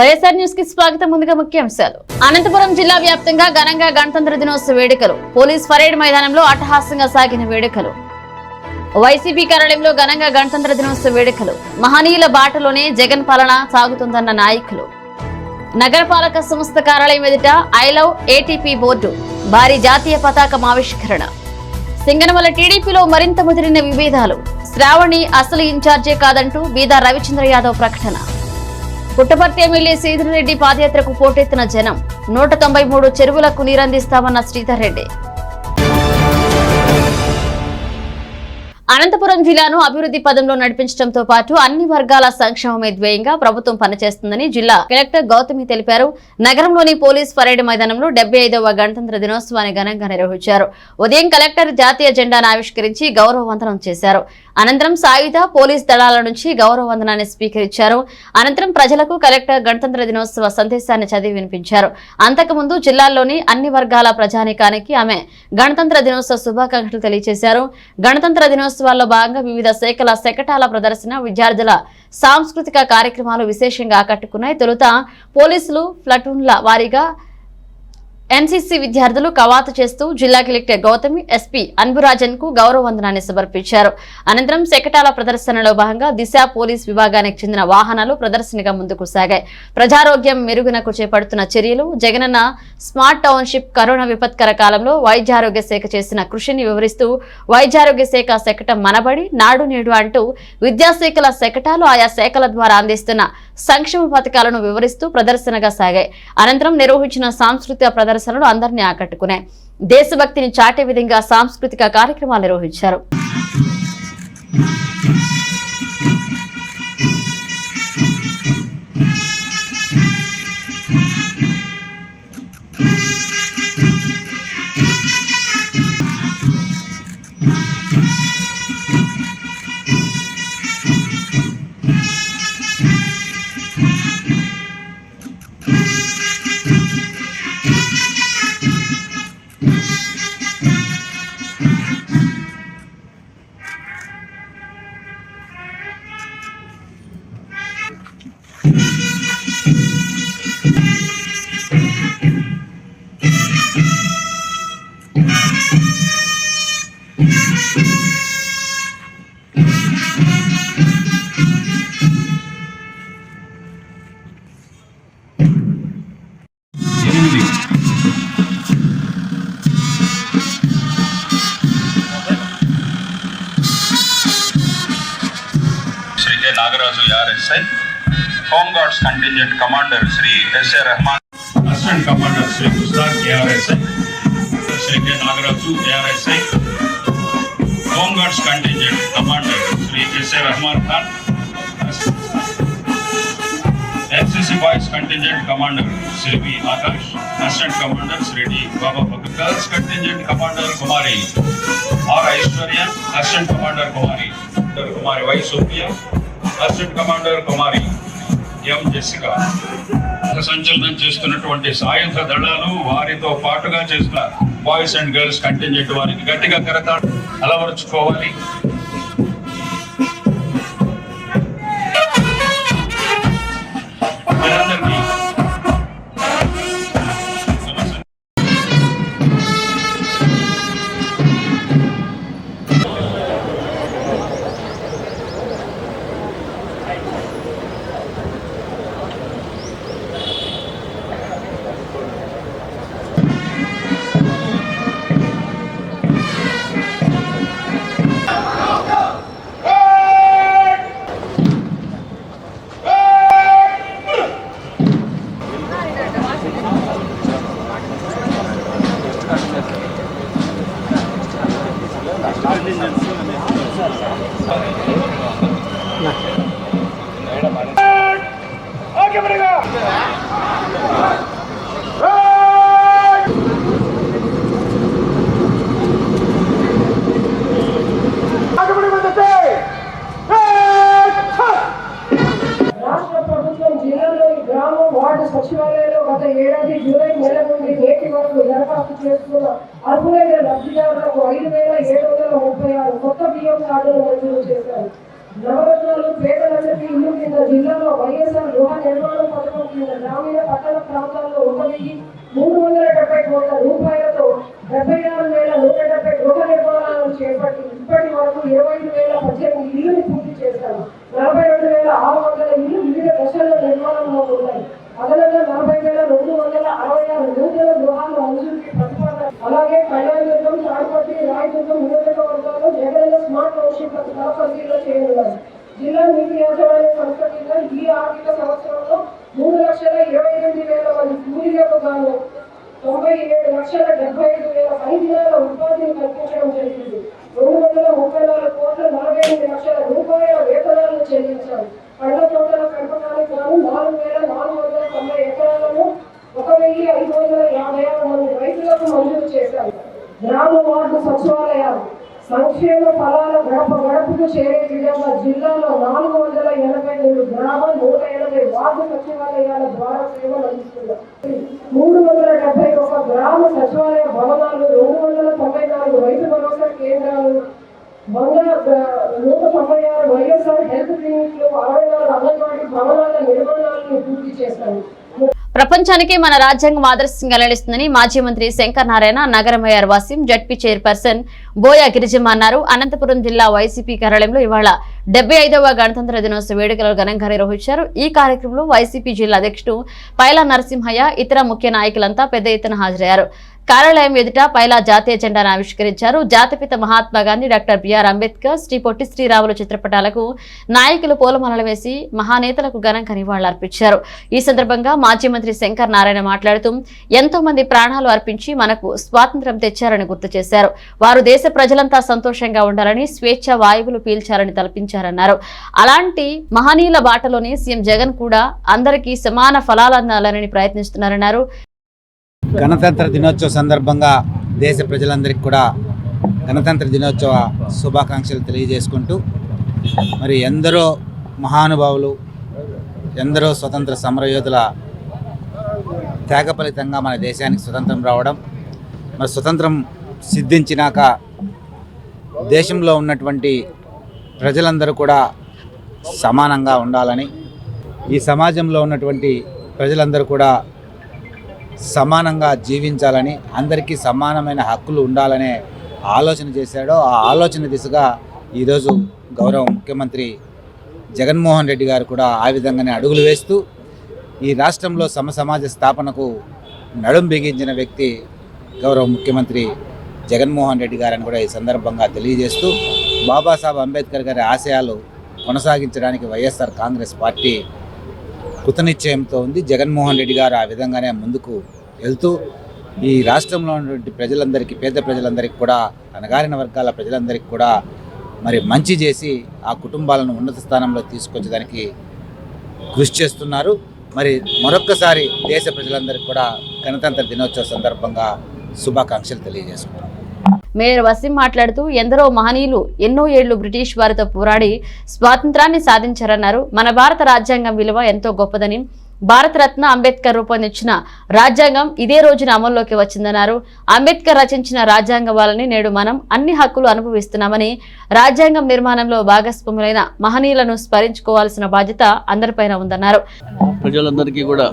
వైఎస్ఆర్ న్యూస్కి స్వాగతం ముందుగా ముఖ్యాంశాలు. అనంతపురం జిల్లా వ్యాప్తంగా ఘనంగా గణతంత్ర దినోత్సవ వేడుకలు. పోలీస్ పరేడ్ మైదానంలో అట్టహాసంగా సాగిన వేడుకలు. వైసీపీ కార్యాలయంలో ఘనంగా గణతంత్ర దినోత్సవ వేడుకలు. మహనీయుల బాటలోనే జగన్ పాలన సాగుతుందన్న నాయకులు. నగరపాలక సంస్థ కార్యాలయం ఎదుట ఐ లవ్ ఏటీపీ బోర్డు భారీ జాతీయ పతాకం ఆవిష్కరణ. సింగనమల టీడీపీలో మరింత ముదిరిన విభేదాలు. శ్రావణి అసలు ఇన్ఛార్జే కాదంటూ బీదా రవిచంద్ర యాదవ్ ప్రకటన. పుట్టపర్తి ఎమ్మెల్యే శ్రీధర్రెడ్డి పాదయాత్రకు పోటెత్తిన జనం. నూట తొంభై మూడు చెరువులకు నీరందిస్తామన్న శ్రీధర్ రెడ్డి. అనంతపురం జిల్లాను అభివృద్ధి పదంలో నడిపించడంతో పాటు అన్ని వర్గాల సంక్షేమమే ధ్యేయంగా ప్రభుత్వం పనిచేస్తుందని జిల్లా కలెక్టర్ గౌతమి తెలిపారు. నగరంలోని పోలీస్ పరేడ్ మైదానంలో డెబ్బై ఐదవ గణతంత్ర దినోత్సవాన్ని ఘనంగా నిర్వహించారు. ఉదయం కలెక్టర్ జాతీయ జెండాను ఆవిష్కరించి గౌరవ వందనం చేశారు. అనంతరం సాయుధ పోలీస్ దళాల నుంచి గౌరవ వందనాన్ని స్వీకరించారు. అనంతరం ప్రజలకు కలెక్టర్ గణతంత్ర దినోత్సవ సందేశాన్ని చదివి వినిపించారు. అంతకుముందు జిల్లాల్లోని అన్ని వర్గాల ప్రజానికానికి ఆమె గణతంత్ర దినోత్సవ శుభాకాంక్షలు తెలియజేశారు గణతంత్ర దినోత్సవాల్లో భాగంగా వివిధ శాఖల శకటాల ప్రదర్శన విద్యార్థుల సాంస్కృతిక కార్యక్రమాలు విశేషంగా ఆకట్టుకున్నాయి. తొలుత పోలీసులు ప్లటూన్ల వారీగా ఎన్సీసీ విద్యార్థులు కవాతు చేస్తూ జిల్లా కలెక్టర్ గౌతమి ఎస్పీ అన్బురాజన్కు గౌరవ వందనాన్ని సమర్పించారు. అనంతరం శకటాల ప్రదర్శనలో భాగంగా దిశ పోలీస్ విభాగానికి చెందిన వాహనాలు ప్రదర్శనగా ముందుకు సాగాయి. ప్రజారోగ్యం మెరుగునకు చేపడుతున్న చర్యలు జగనన్న స్మార్ట్ టౌన్షిప్ కరోనా విపత్కర కాలంలో వైద్యారోగ్య శాఖ చేసిన కృషిని వివరిస్తూ వైద్యారోగ్య శాఖ శకటం మనబడి నాడు నేడు అంటూ విద్యాశాఖల శకటాలు ఆయా శాఖల ద్వారా అందిస్తున్న సంక్షేమ పథకాలను వివరిస్తూ ప్రదర్శనగా సాగాయి. అనంతరం నిర్వహించిన సాంస్కృతిక ప్రదర్శనలు అందరినీ ఆకట్టుకున్నాయి. దేశభక్తిని చాటే విధంగా సాంస్కృతిక కార్యక్రమాలు నిర్వహించారు. Shri K Nagaraju RSI home guards contingent commander Shri SA Rehman assistant commander Shri Mushtaq ARSI Shri K Nagaraju ARSI home guards contingent commander Shri SA Rehman Khan NCC boys contingent commander Shri V Akash assistant commander Shri D Baba Bhagat girls contingent commander Kumari R Aishwarya assistant commander Kumari Kumari Y Sophia assistant commander Kumari M Jessica సంచలనం చేస్తున్నటువంటి సాయుధ దళాలు వారితో పాటుగా చేస్తున్న boys and girls contingent వారికి గట్టిగా కరతాడు అలవరుచుకోవాలి. కొత్త బియ్యం కార్డులు మంజూరు చేశారు. నవరత్నాలు పేదలందరికీ ఇల్లు కింద జిల్లాలో వైఎస్ఆర్ గృహ నిర్మాణం పథకం కింద గ్రామీణ పట్టణ ప్రాంతాల్లో ఒక వెయ్యి మూడు వందల డెబ్బై కోట్ల రూపాయలతో డెబ్బై ఆరు వేల నూట డెబ్బై గృహ నిర్మాణాలను చేపట్టి ఇప్పటి వరకు ఇరవై ఐదు వేల పద్దెనిమిది ఇల్లుని పూర్తి చేశారు. నలభై రెండు వేల ఆరు వందల ఇల్లు వివిధ దశల్లో నిర్మాణంలో ఉన్నాయి. అదనంగా నలభై వేల రెండు వందల అరవై ఆరు నూతన గృహాల మంజూరుకి ప్రతిపాదన. అలాగే కళ్యాణదుర్గం తాడిపత్రి రాయదుర్గం నియోజకవర్గాల్లో జగన్ స్మార్ట్ టౌన్షిప్ తలపల్లిలో చేయనున్నారు జిల్లా నీటి యాజమాన్య సంస్థ కింద ఈ ఆర్థిక సంవత్సరంలో మూడు లక్షల ఇరవై ఎనిమిది వేల మంది కూలీలకు గాను తొంభై ఏడు లక్షల డెబ్బై ఐదు వేల ఐదు దినాల ఉపాధిని కల్పించడం జరిగింది. రెండు వందల ముప్పై నాలుగు కోట్ల నలభై ఎనిమిది లక్షల రూపాయల వేతనాలను చెల్లించారు. పండ్ల తోటల పెంపకానికి గాను నాలుగు వేల నాలుగు వందల తొంభై ఎకరాలను ఒక వెయ్యి ఐదు వందల యాభై ఆరు మంది రైతులకు మంజూరు చేశారు. గ్రామ వార్డు సచివాలయాలు సంక్షేమ ఫలాల గడప గడపకు చేరే విధంగా జిల్లాలో నాలుగు వందల ఎనభై మూడు గ్రామ నూట ఎనభై వార్డు సచివాలయాల ద్వారా సేవలు అందిస్తున్నారు. మూడు వందల డెబ్బై ఒక గ్రామ సచివాలయ భవనాలు రెండు వందల తొంభై నాలుగు రైతు భరోసా కేంద్రాలు వంద నూట తొంభై ఆరు వైఎస్ఆర్ హెల్త్ క్లినిక్లు అరవై నాలుగు అంగన్వాడీ భవనాల నిర్మాణ పూర్తి చేశారు. ప్రపంచానికి మన రాజ్యాంగం ఆదర్శంగా నిలుస్తుందని మాజీ మంత్రి శంకర్ నారాయణ నగర mayor Wasim ZP chairperson Boya Girijamma అన్నారు. అనంతపురం జిల్లా వైసీపీ కార్యాలయంలో ఇవాళ డెబ్బై ఐదవ గణతంత్ర దినోత్సవ వేడుకలు ఘనంగా నిర్వహించారు. ఈ కార్యక్రమంలో వైసీపీ జిల్లా అధ్యక్షుడు పైలా నరసింహయ్య ఇతర ముఖ్య నాయకులంతా పెద్ద ఎత్తున హాజరయ్యారు. కార్యాలయం ఎదుట పైలా జాతీయ జెండాను ఆవిష్కరించారు. జాతిపిత మహాత్మా గాంధీ డాక్టర్ బిఆర్ అంబేద్కర్ శ్రీ పొట్టి శ్రీరాములు చిత్రపటాలకు నాయకులు పూలమాలలు వేసి మహానేతలకు ఘనంగా నివాళులర్పించారు. ఈ సందర్భంగా మాజీ మంత్రి శంకర్ నారాయణ మాట్లాడుతూ ఎంతో మంది ప్రాణాలు అర్పించి మనకు స్వాతంత్ర్యం తెచ్చారని గుర్తు చేశారు. వారు దేశ ప్రజలంతా సంతోషంగా ఉండాలని స్వేచ్ఛ వాయువులు పీల్చాలని తలపించారన్నారు. అలాంటి మహనీయుల బాటలోనే సీఎం జగన్ కూడా అందరికీ సమాన ఫలాలు అందాలని ప్రయత్నిస్తున్నారన్నారు. గణతంత్ర దినోత్సవ సందర్భంగా దేశ ప్రజలందరికీ కూడా గణతంత్ర దినోత్సవ శుభాకాంక్షలు తెలియజేసుకుంటూ మరి ఎందరో మహానుభావులు ఎందరో స్వతంత్ర సమరయోధుల త్యాగ ఫలితంగా మన దేశానికి స్వతంత్రం రావడం మరి స్వతంత్రం సిద్ధించినాక దేశంలో ఉన్నటువంటి ప్రజలందరూ కూడా సమానంగా ఉండాలని ఈ సమాజంలో ఉన్నటువంటి ప్రజలందరూ కూడా సమానంగా జీవించాలని అందరికీ సమానమైన హక్కులు ఉండాలనే ఆలోచన చేశాడో ఆ ఆలోచన దిశగా ఈరోజు గౌరవ ముఖ్యమంత్రి జగన్మోహన్ రెడ్డి గారు కూడా ఆ విధంగానే అడుగులు వేస్తూ ఈ రాష్ట్రంలో సమసమాజ స్థాపనకు నడుం బిగించిన వ్యక్తి గౌరవ ముఖ్యమంత్రి జగన్మోహన్ రెడ్డి గారని కూడా ఈ సందర్భంగా తెలియజేస్తూ బాబాసాహెబ్ అంబేద్కర్ గారి ఆశయాలు కొనసాగించడానికి వైఎస్ఆర్ కాంగ్రెస్ పార్టీ కృతనిశ్చయంతో ఉంది. జగన్మోహన్ రెడ్డి గారు ఆ విధంగానే ముందుకు వెళ్తూ ఈ రాష్ట్రంలో ఉన్నటువంటి ప్రజలందరికీ పేద ప్రజలందరికీ కూడా అణగారిన వర్గాల ప్రజలందరికీ కూడా మరి మంచి చేసి ఆ కుటుంబాలను ఉన్నత స్థానంలో తీసుకొచ్చడానికి కృషి చేస్తున్నారు. మరి మరొక్కసారి దేశ ప్రజలందరికీ కూడా గణతంత్ర దినోత్సవ సందర్భంగా శుభాకాంక్షలు తెలియజేసుకుంటున్నాను మేయర్ వసీం మాట్లాడుతూ ఎందరో మహనీయులు ఎన్నో ఏళ్ళు బ్రిటిష్ వారితో పోరాడి స్వాతంత్రాన్ని సాధించారన్నారు. మన భారత రాజ్యాంగం విలువ ఎంతో గొప్పదని భారతరత్న అంబేద్కర్ రూపొందించిన రాజ్యాంగం ఇదే రోజున అమల్లోకి వచ్చిందన్నారు. అంబేద్కర్ రచించిన రాజ్యాంగ వలని నేడు మనం అన్ని హక్కులు అనుభవిస్తున్నామని రాజ్యాంగం నిర్మాణంలో భాగస్వాములైన మహనీయులను స్మరించుకోవాల్సిన బాధ్యత అందరిపైన ఉందన్నారు. ప్రజలందరికీ కూడా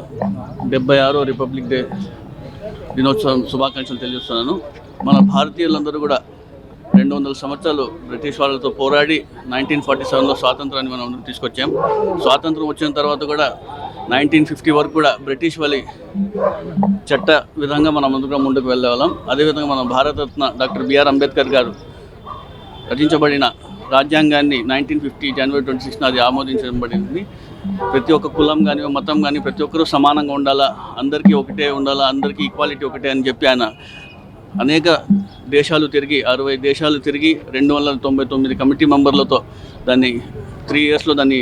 డెబ్బై ఆరో రిపబ్లిక్ డే దినోత్సవం శుభాకాంక్షలు తెలియజేస్తున్నాను. మన భారతీయులందరూ కూడా రెండు వందల సంవత్సరాలు బ్రిటిష్ వాళ్ళతో పోరాడి నైన్టీన్ ఫార్టీ సెవెన్లో స్వాతంత్రాన్ని మనం తీసుకొచ్చాం. స్వాతంత్రం వచ్చిన తర్వాత కూడా నైన్టీన్ ఫిఫ్టీ వరకు కూడా బ్రిటిష్ వాళ్ళ చట్ట విధంగా మనం ముందుగా ముందుకు వెళ్ళేవాళ్ళం. అదేవిధంగా మనం భారతరత్న డాక్టర్ బిఆర్ అంబేద్కర్ గారు రచించబడిన రాజ్యాంగాన్ని నైన్టీన్ ఫిఫ్టీ జనవరి ట్వంటీ సిక్స్న అది ఆమోదించబడింది. ప్రతి ఒక్క కులం కానీ మతం కానీ ప్రతి ఒక్కరూ సమానంగా ఉండాలా? అందరికీ ఒకటే ఉండాలా? అందరికీ ఈక్వాలిటీ ఒకటే అని చెప్పి ఆయన అనేక దేశాలు తిరిగి అరవై దేశాలు తిరిగి రెండు వందల తొంభై తొమ్మిది కమిటీ మెంబర్లతో దాన్ని త్రీ ఇయర్స్లో దాన్ని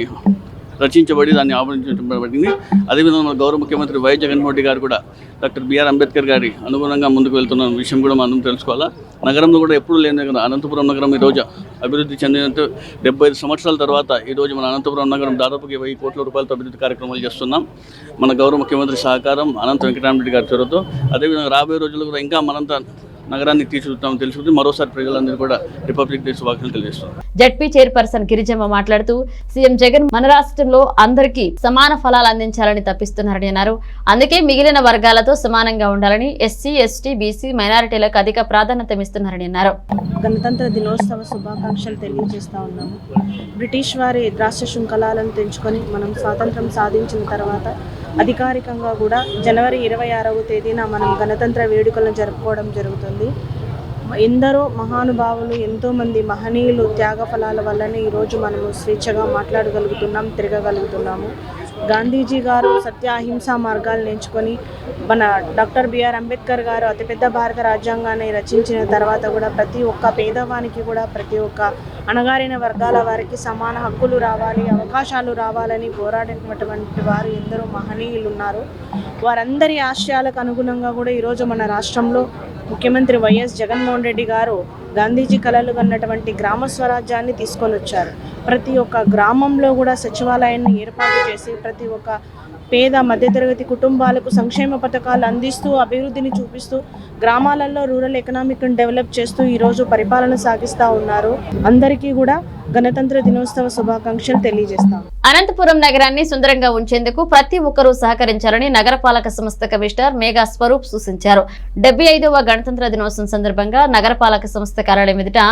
రచించబడి దాన్ని ఆమోదించబడింది అదేవిధంగా మన గౌరవ ముఖ్యమంత్రి వై జగన్మోహన్ రెడ్డి గారు కూడా డాక్టర్ బిఆర్ అంబేద్కర్ గారి అనుగుణంగా ముందుకు వెళ్తున్న విషయం కూడా మనం తెలుసుకోవాలా? నగరంలో కూడా ఎప్పుడు లేని కదా అనంతపురం నగరం ఈరోజు అభివృద్ధి చెందినట్టు డెబ్బై ఐదు సంవత్సరాల తర్వాత ఈరోజు మన అనంతపురం నగరం దాదాపుగా వెయ్యి కోట్ల రూపాయలతో అభివృద్ధి కార్యక్రమాలు చేస్తున్నాం. మన గౌరవ ముఖ్యమంత్రి సహకారం అనంత వెంకటరామరెడ్డి గారి చొరవతో అదేవిధంగా రాబోయే రోజుల్లో కూడా ఇంకా మనంతా నగరాన్ని తీర్చిదిద్దుతామని తెలుసుకుంటే మరోసారి ప్రజలందరూ కూడా రిపబ్లిక్ డే శుభాకాంక్షలు తెలియజేస్తున్నాను జడ్పీ చైర్పర్సన్ గిరిజమ్మ మాట్లాడుతూ సీఎం జగన్ మన రాష్ట్రంలో అందరికీ సమాన ఫలాలు అందించాలని తప్పిస్తున్నారని అన్నారు. అందుకే మిగిలిన వర్గాలతో సమానంగా ఉండాలని ఎస్సీ ఎస్టీ బీసీ మైనారిటీలకు అధిక ప్రాధాన్యత ఇస్తున్నారని అన్నారు. గణతంత్ర దినోత్సవ శుభాకాంక్షలు తెలియజేస్తా ఉన్నాము. బ్రిటిష్ వారి రాష్ట్ర శృంఖలాలను తెంచుకొని మనం స్వాతంత్రం సాధించిన తర్వాత అధికారికంగా కూడా జనవరి ఇరవై ఆరవ తేదీన మనం గణతంత్ర వేడుకలను జరుపుకోవడం జరుగుతుంది. ఎందరో మహానుభావులు ఎంతోమంది మహనీయులు త్యాగఫలాల వల్లనే ఈరోజు మనము స్వేచ్ఛగా మాట్లాడగలుగుతున్నాం తిరగగలుగుతున్నాము. గాంధీజీ గారు సత్య మార్గాలు మార్గాలను ఎంచుకొని మన డాక్టర్ బిఆర్ అంబేద్కర్ గారు అతిపెద్ద భారత రాజ్యాంగాన్ని రచించిన తర్వాత కూడా ప్రతి ఒక్క పేదవానికి కూడా ప్రతి ఒక్క అణగారిన వర్గాల వారికి సమాన హక్కులు రావాలి అవకాశాలు రావాలని పోరాడినటువంటి వారు ఎందరో మహనీయులు ఉన్నారు. వారందరి ఆశయాలకు అనుగుణంగా కూడా ఈరోజు మన రాష్ట్రంలో ముఖ్యమంత్రి వైఎస్ జగన్మోహన్ రెడ్డి గారు గాంధీజీ కళలు కన్నటువంటి గ్రామ స్వరాజ్యాన్ని తీసుకొని వచ్చారు. ప్రతి ఒక్క గ్రామంలో కూడా సచివాలయాన్ని ఏర్పాటు చేసి ప్రతి ఒక్క పేద మధ్యతరగతి కుటుంబాలకు సంక్షేమ పథకాలు అందిస్తూ అభివృద్ధిని చూపిస్తూ గ్రామాలలో రూరల్ ఎకనామిక్ డెవలప్ చేస్తూ ఈరోజు పరిపాలన సాగిస్తూ ఉన్నారు. అందరికీ కూడా గణతంత్ర దినోత్సవ శుభాకాంక్షలు తెలియజేస్తాం అనంతపురం నగరాన్ని సుందరంగా ఉంచేందుకు ప్రతి ఒక్కరూ సహకరించాలని నగరపాలక సంస్థ కమిషనర్ మేఘా స్వరూప్ సూచించారు. డెబ్బై ఐదవ గణతంత్ర దినోత్సవం సందర్భంగా నగరపాలక సంస్థ కార్యాలయం ఎదుట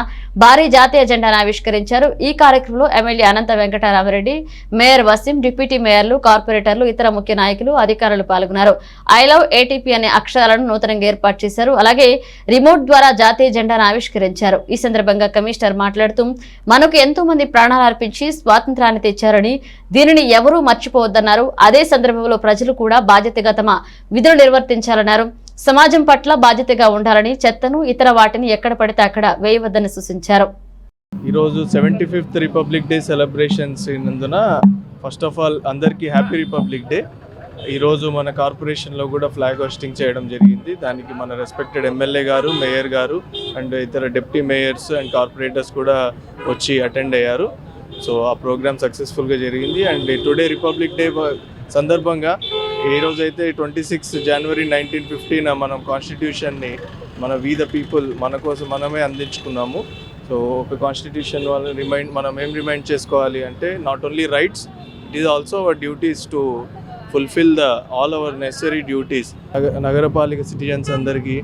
భారీ జాతీయ జెండాను ఆవిష్కరించారు. ఈ కార్యక్రమంలో MLA Anantha Venkatarami Reddy mayor Waseem deputy మేయర్లు కార్పొరేటర్లు ఇతర ముఖ్య నాయకులు అధికారులు పాల్గొన్నారు. ఐ లవ్ ఏటీపీ అనే అక్షరాలను నూతనంగా ఏర్పాటు చేశారు. అలాగే రిమోట్ ద్వారా జాతీయ జెండాను ఆవిష్కరించారు. ఈ సందర్భంగా కమిషనర్ మాట్లాడుతూ మనకు ఎంతో మంది ప్రాణాలు అర్పించి స్వాతంత్రాన్ని తెచ్చారని దీనిని ఎవరూ మర్చిపోవద్దన్నారు. అదే సందర్భంలో ప్రజలు కూడా బాధ్యతగా తమ విధులు నిర్వర్తించాలన్నారు. సమాజం పట్ల బాధ్యతగా ఉండాలని చెత్తను ఇతర వాటిని ఎక్కడ పడితే అక్కడ వేయవద్దని సూచించారు. ఈరోజు seventy fifth republic day celebrations నందున first of all అందరికీ హ్యాపీ రిపబ్లిక్ డే. ఈరోజు మన కార్పొరేషన్లో కూడా ఫ్లాగ్ హోస్టింగ్ చేయడం జరిగింది. దానికి మన రెస్పెక్టెడ్ ఎమ్మెల్యే గారు మేయర్ గారు అండ్ ఇతర డిప్యూటీ మేయర్స్ అండ్ కార్పొరేటర్స్ కూడా వచ్చి అటెండ్ అయ్యారు. సో ఆ ప్రోగ్రామ్ సక్సెస్ఫుల్గా జరిగింది. అండ్ టుడే రిపబ్లిక్ డే సందర్భంగా ఏ రోజైతే twenty six January nineteen fifteen మనం కాన్స్టిట్యూషన్ని మన వీ ద పీపుల్ మన కోసం మనమే అందించుకున్నాము. సో ఒక కాన్స్టిట్యూషన్ వాళ్ళు రిమైండ్ మనం ఏం రిమైండ్ చేసుకోవాలి అంటే not only rights it is also our duties to fulfil the all our necessary duties నగరపాలిక citizens అందరికీ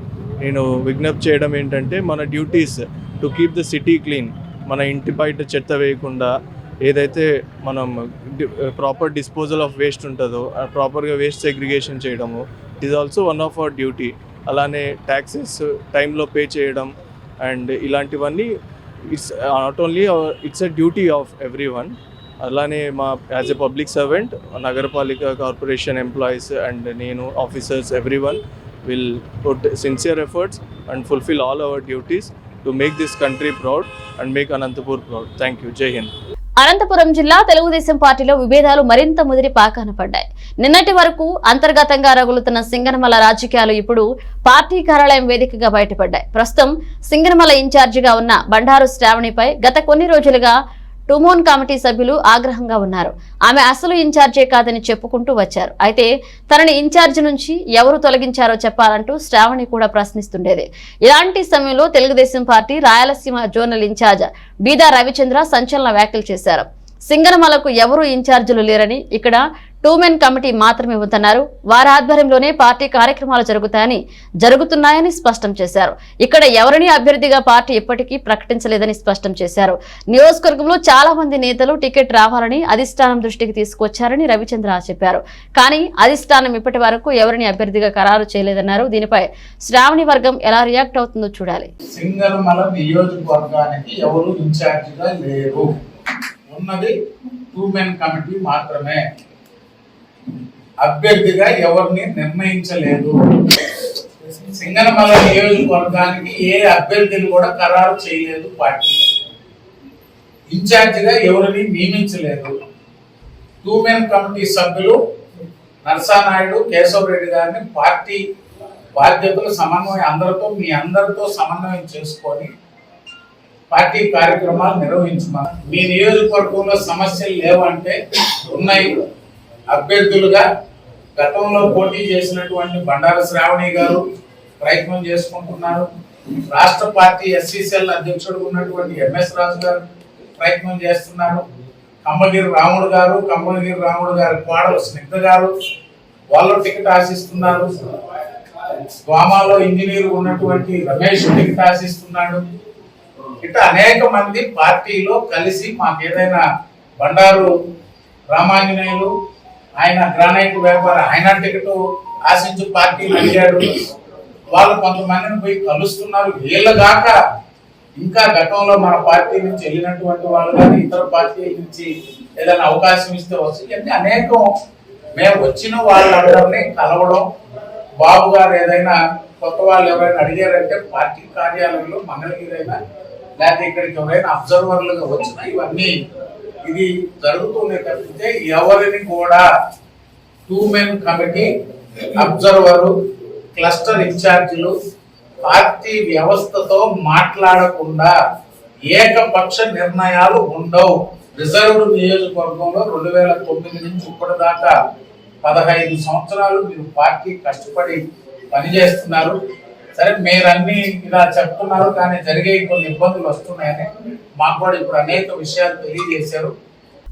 నేను విజ్ఞప్తి చేయడం ఏంటంటే మన duties to keep the city clean మన ఇంటి బయట చెత్త వేయకుండా ఏదైతే మనం ప్రాపర్ డిస్పోజల్ ఆఫ్ వేస్ట్ ఉంటుందో ప్రాపర్గా వేస్ట్ సెగ్రిగేషన్ చేయడము it is also one of our duty అలానే ట్యాక్సెస్ టైంలో పే చేయడం అండ్ ఇలాంటివన్నీ it's not only it's a duty of every one అలానే మా యాజ్ ఎ పబ్లిక్ సర్వెంట్ నగరపాలిక కార్పొరేషన్ ఎంప్లాయీస్ అండ్ నేను officers every one will put sincere efforts and fulfil all our duties to make this country proud and make Anantapur proud thank you Jai Hind Anantapuram జిల్లా తెలుగుదేశం పార్టీలో విభేదాలు మరింత ముదిరి పాకాన పడ్డాయి. నిన్నటి వరకు అంతర్గతంగా రగులుతున్న సింగనమల రాజకీయాలు ఇప్పుడు పార్టీ కార్యాలయం వేదికగా బయటపడ్డాయి. ప్రస్తుతం సింగనమల ఇన్ఛార్జిగా ఉన్న బండారు శ్రావణిపై గత కొన్ని రోజులుగా టుమోన్ కమిటీ సభ్యులు ఆగ్రహంగా ఉన్నారు. ఆమె అసలు ఇన్ఛార్జే కాదని చెప్పుకుంటూ వచ్చారు. అయితే తనని ఇన్ఛార్జ్ నుంచి ఎవరు తొలగించారో చెప్పాలంటూ శ్రావణి కూడా ప్రశ్నిస్తుండేది. ఇలాంటి సమయంలో Telugu Desam party Rayalaseema zonal incharge Beeda Ravichandra సంచలన వ్యాఖ్యలు చేశారు. సింగనమలకు ఎవరు ఇన్ఛార్జీలు లేరని ఇక్కడ టూ మెన్ కమిటీ మాత్రమే ఉందన్నారు. వారి ఆధ్వర్యంలోనే పార్టీ కార్యక్రమాలు జరుగుతాయని జరుగుతున్నాయని స్పష్టం చేశారు. ఇక్కడ ఎవరిని అభ్యర్థిగా పార్టీ ఇప్పటికీ ప్రకటించలేదని స్పష్టం చేశారు. నియోజకవర్గంలో చాలా మంది నేతలు టికెట్ రావాలని అధిష్టానం దృష్టికి తీసుకొచ్చారని రవిచంద్ర చెప్పారు. కానీ అధిష్టానం ఇప్పటి వరకు ఎవరిని అభ్యర్థిగా ఖరారు చేయలేదన్నారు. దీనిపై శ్రావణి వర్గం ఎలా రియాక్ట్ అవుతుందో చూడాలి. నియోజకవర్గానికి ఎవరు ఇన్ఛార్జిగా లేరు. ఉన్నది టూ మెన్ కమిటీ మాత్రమే. అభ్యర్థిగా ఎవరిని నిర్ణయించలేదు. సింగనమల నియోజకవర్గానికి ఏ అభ్యర్థిని కూడా ఖరారు చేయలేదు పార్టీ. ఇన్ఛార్జిగా ఎవరిని నియమించలేదు. టూ మెన్ కమిటీ సభ్యులు నరసానాయుడు కేశవరెడ్డి గారిని పార్టీ బాధ్యతలు సమన్వయం అందరితో మీ అందరితో సమన్వయం చేసుకొని పార్టీ కార్యక్రమాలు నిర్వహించమని మీ నియోజకవర్గంలో సమస్యలు లేవంటే ఉన్నాయి. అభ్యర్థులుగా గతంలో పోటీ చేసినటువంటి బండారు శ్రావణి గారు ప్రయత్నం చేసుకుంటున్నారు. రాష్ట్ర పార్టీ ఎస్సీసీఎల్ అధ్యక్షుడు ఉన్నటువంటి ఎంఎస్ రాజు గారు ప్రయత్నం చేస్తున్నారు. కమ్మగిరి రాముడు గారు కమ్మగిరి రాముడు గారి కోడలు స్నిగ్ధ గారు వాళ్ళు టికెట్ ఆశిస్తున్నారు. స్వామాలో ఇంజనీర్ ఉన్నటువంటి రమేష్ టికెట్ ఆశిస్తున్నాడు. ఇట్లా అనేక మంది పార్టీలో కలిసి మాకు ఏదైనా బండారు రామాంజనేయులు ఆయన గ్రానైట్ వ్యాపారం ఆయన టికెట్ ఆశించి పార్టీలు అడిగాడు. వాళ్ళు కొంతమందిని పోయి కలుస్తున్నారు. వీళ్ళ దాకా ఇంకా గతంలో మన పార్టీ నుంచి వెళ్ళినటువంటి వాళ్ళు కానీ ఇతర పార్టీ నుంచి ఏదైనా అవకాశం ఇస్తే వస్తుంది అంటే అనేకం. మేము వచ్చిన వాళ్ళందరినీ కలవడం. బాబు గారు ఏదైనా కొత్త వాళ్ళు ఎవరైనా అడిగారంటే పార్టీ కార్యాలయంలో మంగళగిరైనా లేకపోతే ఇక్కడికి ఎవరైనా అబ్జర్వర్లుగా వచ్చినా ఇవన్నీ ఇది జరుగుతూనే తప్పితే ఎవరిని కూడా two men committee observer cluster ఇన్ఛార్జీలు పార్టీ వ్యవస్థతో మాట్లాడకుండా ఏకపక్ష నిర్ణయాలు ఉండవు. రిజర్వ్డ్ నియోజకవర్గంలో రెండు వేల తొమ్మిది నుంచి ఇప్పటిదాకా పదహైదు సంవత్సరాలు మీరు పార్టీ కష్టపడి పనిచేస్తున్నారు. సరే మీరన్నీ ఇలా చెప్తున్నారు కానీ జరిగే కొన్ని ఇబ్బందులు వస్తున్నాయని మాకు కూడా ఇప్పుడు అనేక విషయాలు తెలియజేశారు.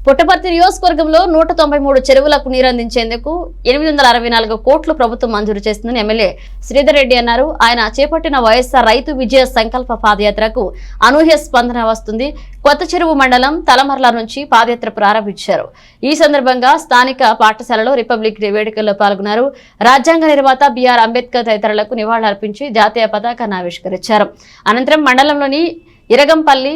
పుట్టపర్తి నియోజకవర్గంలో నూట తొంభై మూడు చెరువులకు నీరందించేందుకు ఎనిమిది వందల అరవై నాలుగు కోట్లు ప్రభుత్వం మంజూరు చేస్తుందని ఎమ్మెల్యే శ్రీధర్ రెడ్డి అన్నారు. ఆయన చేపట్టిన వైఎస్ఆర్ రైతు విజయ సంకల్ప పాదయాత్రకు అనూహ్య స్పందన వస్తుంది. కొత్త చెరువు మండలం తలమర్ల నుంచి పాదయాత్ర ప్రారంభించారు. ఈ సందర్భంగా స్థానిక పాఠశాలలో రిపబ్లిక్ డే వేడుకల్లో పాల్గొన్నారు. రాజ్యాంగ నిర్మాత బీఆర్ అంబేద్కర్ తదితరులకు నివాళులర్పించి జాతీయ పతాకాన్ని ఆవిష్కరించారు. అనంతరం మండలంలోని ఇరగంపల్లి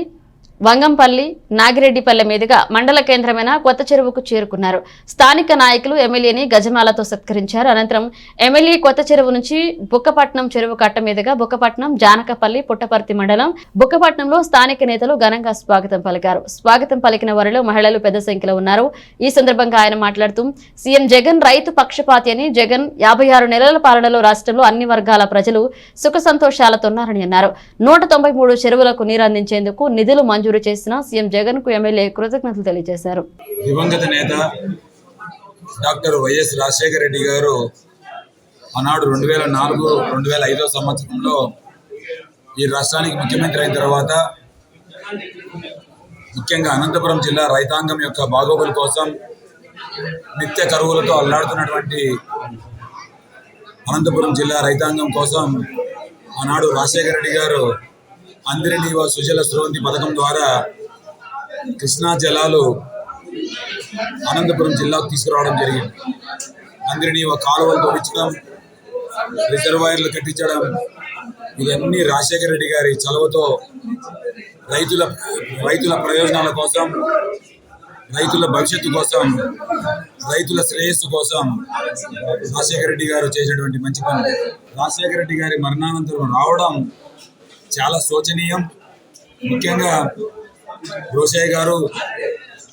వంగంపల్లి నాగిరెడ్డిపల్లె మీదుగా మండల కేంద్రమైన కొత్త చెరువుకు చేరుకున్నారు. స్థానిక నాయకులు ఎమ్మెల్యేని గజమాలతో సత్కరించారు. అనంతరం ఎమ్మెల్యే కొత్త చెరువు నుంచి బుక్కపట్నం చెరువు కట్ట మీదుగా బుక్కపట్నం జానకపల్లి పుట్టపర్తి మండలం బుక్కపట్నంలో స్థానిక నేతలు ఘనంగా స్వాగతం పలికారు. స్వాగతం పలికిన వారిలో మహిళలు పెద్ద సంఖ్యలో ఉన్నారు. ఈ సందర్భంగా ఆయన మాట్లాడుతూ సీఎం జగన్ రైతు పక్షపాతి అని జగన్ యాభై ఆరు నెలల పాలనలో రాష్ట్రంలో అన్ని వర్గాల ప్రజలు సుఖ సంతోషాలతో ఉన్నారని అన్నారు. నూట తొంభై మూడు చెరువులకు నీరు అందించేందుకు నిధులు మంజూరు చేసిన సీఎం జగన్కు ఎమ్మెల్యే కృతజ్ఞతలు తెలియజేశారు. దివంగత నేత డాక్టర్ వైఎస్ రాజశేఖర రెడ్డి గారు ఆనాడు రెండు వేల నాలుగు రెండు వేల ఐదో సంవత్సరంలో ఈ రాష్ట్రానికి ముఖ్యమంత్రి అయిన తర్వాత ముఖ్యంగా అనంతపురం జిల్లా రైతాంగం యొక్క బాగోగుల కోసం నిత్య కరువులతో అల్లాడుతున్నటువంటి అనంతపురం జిల్లా రైతాంగం కోసం ఆనాడు రాజశేఖర రెడ్డి గారు అందరినీవ సుజల స్రవంతి పథకం ద్వారా కృష్ణా జలాలు అనంతపురం జిల్లాకు తీసుకురావడం జరిగింది. అందరినీ ఒక కాలువలు తోడించడం రిజర్వాయర్లు కట్టించడం ఇవన్నీ రాజశేఖర రెడ్డి గారి చలవతో రైతుల రైతుల ప్రయోజనాల కోసం రైతుల భవిష్యత్తు కోసం రైతుల శ్రేయస్సు కోసం రాజశేఖర రెడ్డి గారు చేసినటువంటి మంచి పని. రాజశేఖర రెడ్డి గారి మరణానంతరం రావడం చాలా శోచనీయం. ముఖ్యంగా రోషయ్య గారు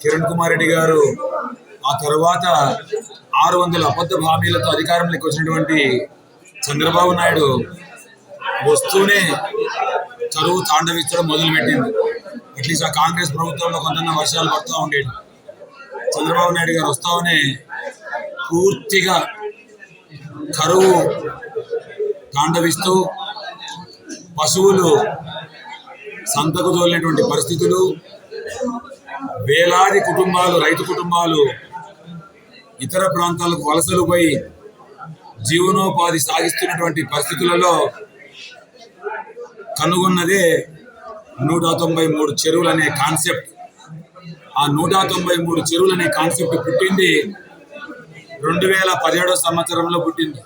కిరణ్ కుమార్ రెడ్డి గారు ఆ తర్వాత ఆరు వందల అబద్ధ హామీలతో అధికారంలోకి వచ్చినటువంటి చంద్రబాబు నాయుడు వస్తూనే కరువు తాండవించడం మొదలుపెట్టింది. అట్లీస్ట్ ఆ కాంగ్రెస్ ప్రభుత్వంలో కొంత వర్షాలు పడుతూ ఉండేవి. చంద్రబాబు నాయుడు గారు వస్తామనే పూర్తిగా కరువు తాండవిస్తూ పశువులు సంతకు తోలినటువంటి పరిస్థితులు వేలాది కుటుంబాలు రైతు కుటుంబాలు ఇతర ప్రాంతాలకు వలసలు పోయి జీవనోపాధి సాగిస్తున్నటువంటి పరిస్థితులలో కనుగొన్నదే నూట తొంభై మూడు చెరువులు అనే కాన్సెప్ట్. ఆ నూట తొంభై మూడు చెరువులు అనే కాన్సెప్ట్ పుట్టింది రెండు వేల పదిహేడో సంవత్సరంలో పుట్టింది.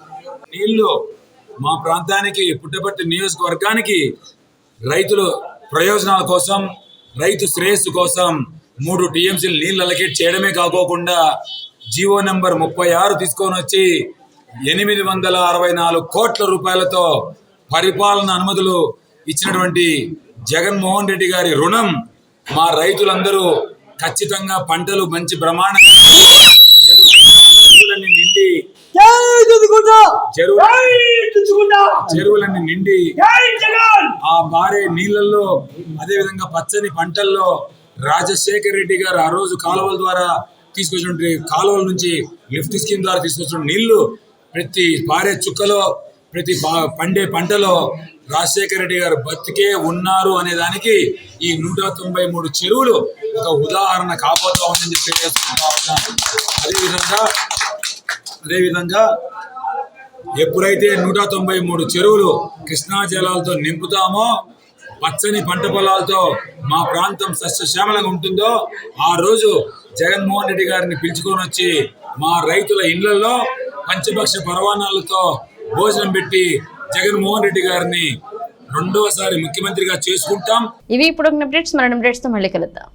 నీళ్ళు మా ప్రాంతానికి పుట్టపర్తి నియోజకవర్గానికి రైతుల ప్రయోజనాల కోసం రైతు శ్రేయస్సు కోసం మూడు టీఎంసీలు నీళ్ళు అలకేట్ చేయడమే కాకోకుండా జీవో నెంబర్ ముప్పై ఆరు తీసుకొని వచ్చి ఎనిమిది వందల అరవై నాలుగు కోట్ల రూపాయలతో పరిపాలన అనుమతులు ఇచ్చినటువంటి జగన్మోహన్ రెడ్డి గారి రుణం మా రైతులందరూ ఖచ్చితంగా పంటలు మంచి ప్రమాణం నిండి చెరువులన్నీ నిండి ఆ పారే నీళ్ళల్లో అదే విధంగా పచ్చని పంటల్లో రాజశేఖర్ రెడ్డి గారు ఆ రోజు కాలువల ద్వారా తీసుకొచ్చినటువంటి కాలువల నుంచి లిఫ్ట్ స్కీమ్ ద్వారా తీసుకొచ్చిన నీళ్ళు ప్రతి పారే చుక్కలో ప్రతి పండే పంటలో రాజశేఖర రెడ్డి గారు బతికే ఉన్నారు అనే దానికి ఈ నూట తొంభై మూడు చెరువులు ఒక ఉదాహరణ కాబోతా ఉందని చెప్పి అదేవిధంగా అదేవిధంగా ఎప్పుడైతే నూట తొంభై మూడు చెరువులు కృష్ణా జలాలతో నింపుతామో పచ్చని పంట పొలాలతో మా ప్రాంతం సస్యశ్యామలంగా ఉంటుందో ఆ రోజు జగన్మోహన్ రెడ్డి గారిని పిలుచుకొని వచ్చి మా రైతుల ఇళ్ళలో పంచభక్ష పరవానాలతో భోజనం పెట్టి జగన్మోహన్ రెడ్డి గారిని రెండవసారి ముఖ్యమంత్రిగా చేసుకుంటాం. ఇవి ఇప్పుడు అప్డేట్స్ మన అప్డేట్స్తో మళ్ళీ కలుద్దాం.